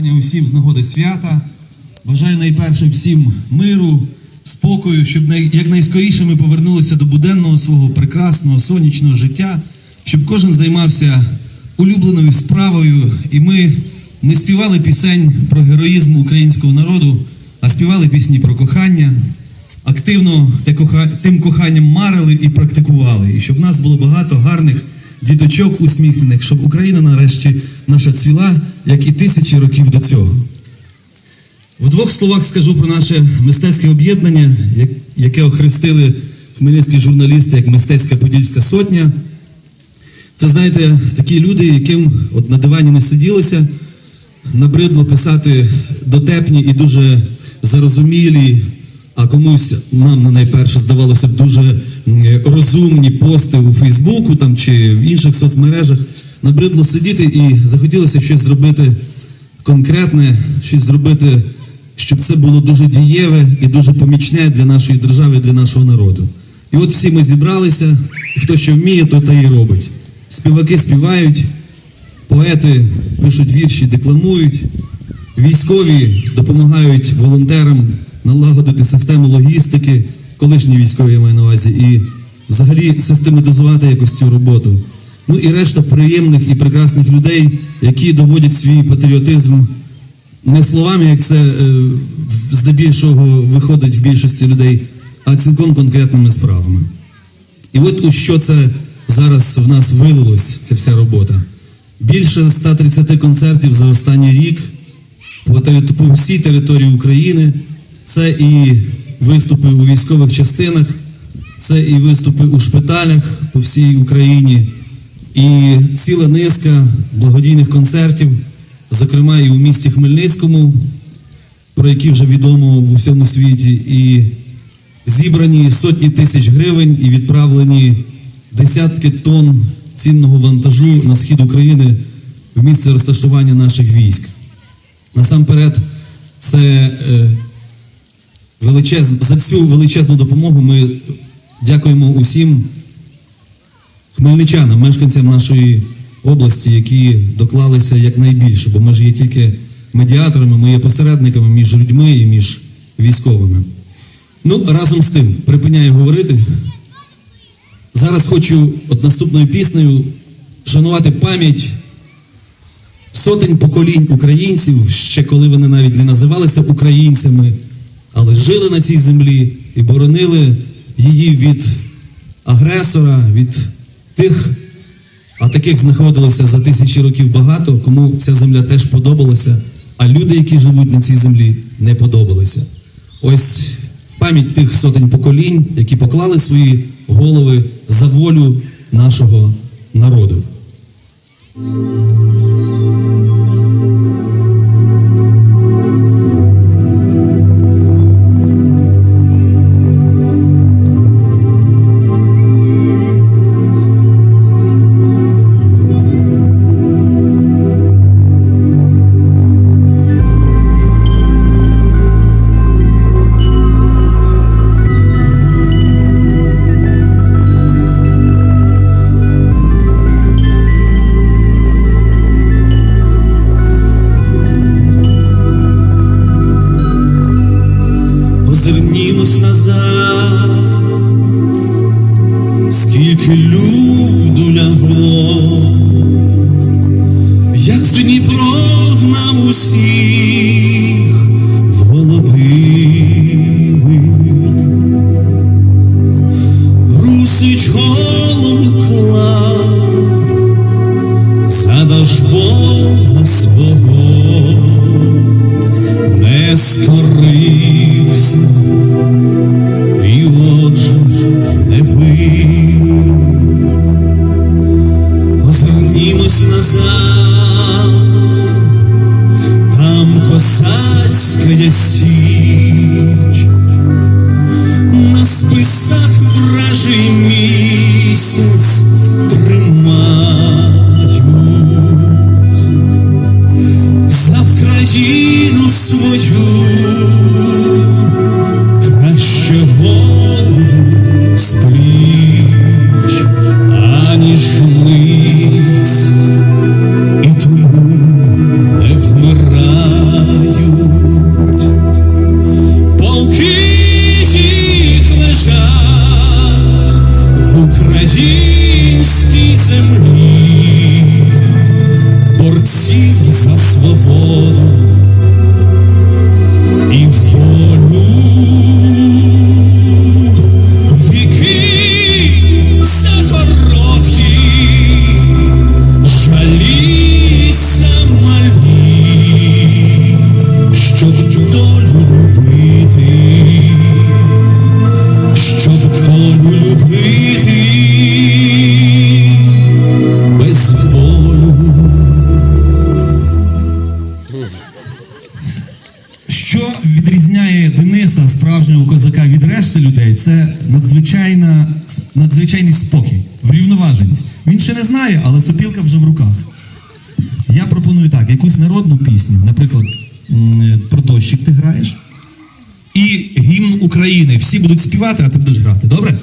Вітання усім з нагоди свята. Бажаю найперше всім миру, спокою, щоб най- якнайскоріше ми повернулися до буденного свого прекрасного сонячного життя, щоб кожен займався улюбленою справою, і ми не співали пісень про героїзм українського народу, а співали пісні про кохання, активно тим коханням марили і практикували, і щоб нас було багато гарних діточок усміхнених, щоб Україна нарешті наша цвіла, як і тисячі років до цього. В двох словах скажу про наше мистецьке об'єднання, яке охрестили хмельницькі журналісти як мистецька подільська сотня. Це, знаєте, такі люди, яким от на дивані не сиділося, набридло писати дотепні і дуже зарозумілі, а комусь нам найперше здавалося б дуже розумні пости у Фейсбуку там, чи в інших соцмережах. Набридло сидіти і захотілося щось зробити конкретне, щось зробити, щоб це було дуже дієве і дуже помічне для нашої держави, для нашого народу. І от всі ми зібралися, хто що вміє, то та і робить. Співаки співають, поети пишуть вірші, декламують, військові допомагають волонтерам налагодити систему логістики, колишні військові я маю на увазі, і взагалі систематизувати якось цю роботу. Ну і решта приємних і прекрасних людей, які доводять свій патріотизм не словами, як це е, здебільшого виходить в більшості людей, а цілком конкретними справами. І от у що це зараз в нас вилилось, ця вся робота. Більше 130 концертів за останній рік по, по всій території України. Це і виступи у військових частинах, це і виступи у шпиталях по всій Україні, і ціла низка благодійних концертів, зокрема і у місті Хмельницькому, про які вже відомо в усьому світі. І зібрані сотні тисяч гривень і відправлені десятки тонн цінного вантажу на схід України в місце розташування наших військ. Насамперед, це е, величез... за цю величезну допомогу ми дякуємо усім хмельничанам, мешканцям нашої області, які доклалися якнайбільше, бо ми ж є тільки медіаторами, ми є посередниками між людьми і між військовими. Ну, разом з тим, припиняю говорити. Зараз хочу от наступною піснею вшанувати пам'ять сотень поколінь українців, ще коли вони навіть не називалися українцями, але жили на цій землі і боронили її від агресора, від тих, а таких знаходилося за тисячі років багато, кому ця земля теж подобалася, а люди, які живуть на цій землі, не подобалися. Ось в пам'ять тих сотень поколінь, які поклали свої голови за волю нашого народу. Усіх Володимир. Русич голову клав за Бога свого не скорився, і отже не вив. Озирнімось назад, Що відрізняє Дениса, справжнього козака, від решти людей, це надзвичайна, надзвичайний спокій, врівноваженість. Він ще не знає, але сопілка вже в руках. Я пропоную так: якусь народну пісню, наприклад, про дощик ти граєш, і гімн України. Всі будуть співати, а ти будеш грати. Добре?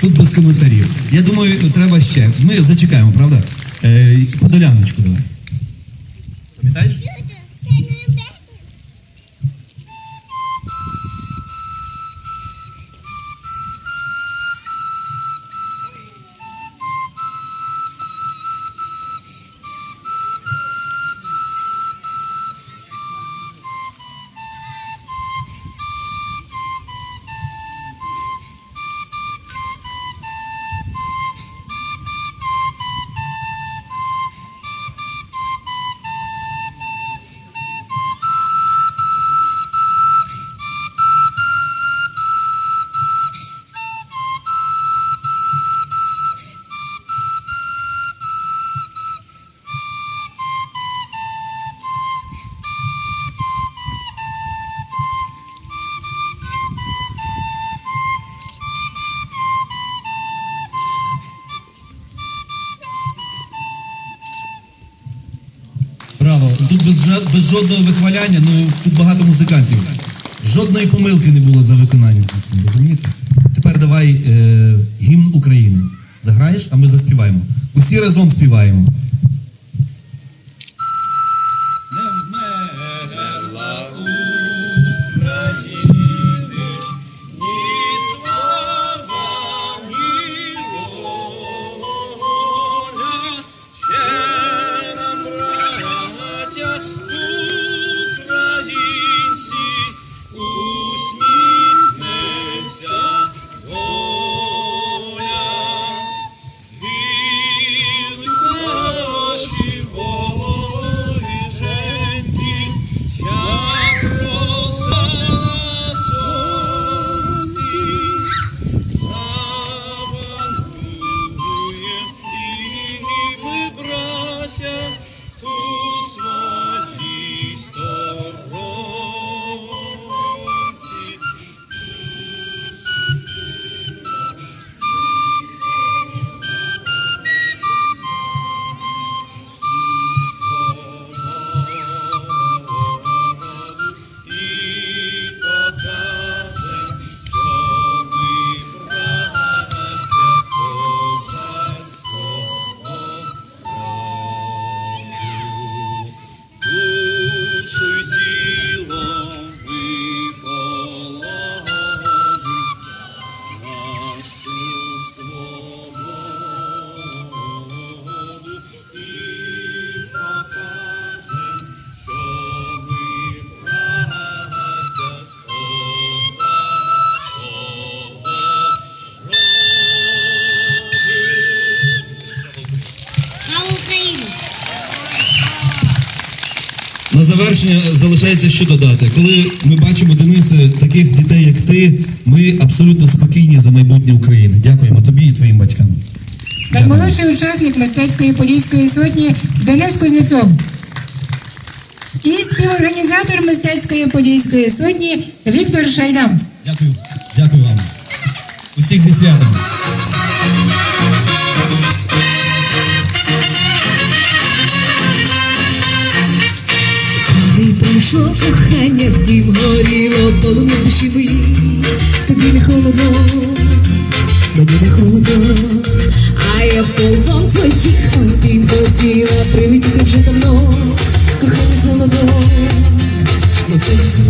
Тут без коментарів. Я думаю, треба ще. Ми зачекаємо, правда? Е, подоляночку давай. Без, без жодного вихваляння, ну тут багато музикантів. Жодної помилки не було за виконанням розумієте? Тепер давай е, гімн України. Заграєш, а ми заспіваємо. Усі разом співаємо. Завершення залишається що додати. Коли ми бачимо Денисе, таких дітей, як ти, ми абсолютно спокійні за майбутнє України. Дякуємо тобі і твоїм батькам. Дякую. Наймолодший учасник мистецької подільської сотні Денис Кузнєцов. І співорганізатор мистецької подільської сотні Віктор Шайдам. Дякую. Дякую вам. Усіх зі святом. Прийшло кохання, в дім горіло полонувши душі Тобі не холодно, мені не холодно, а я полон твоїх обійм хотіла прилетіти вже давно, кохання золото, мовчання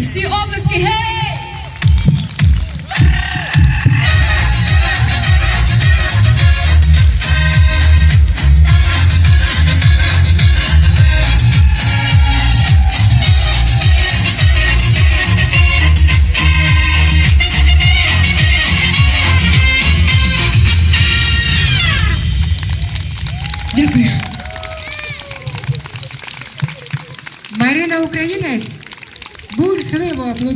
всі обласки,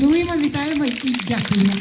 Аплодуємо, вітаємо і дякуємо.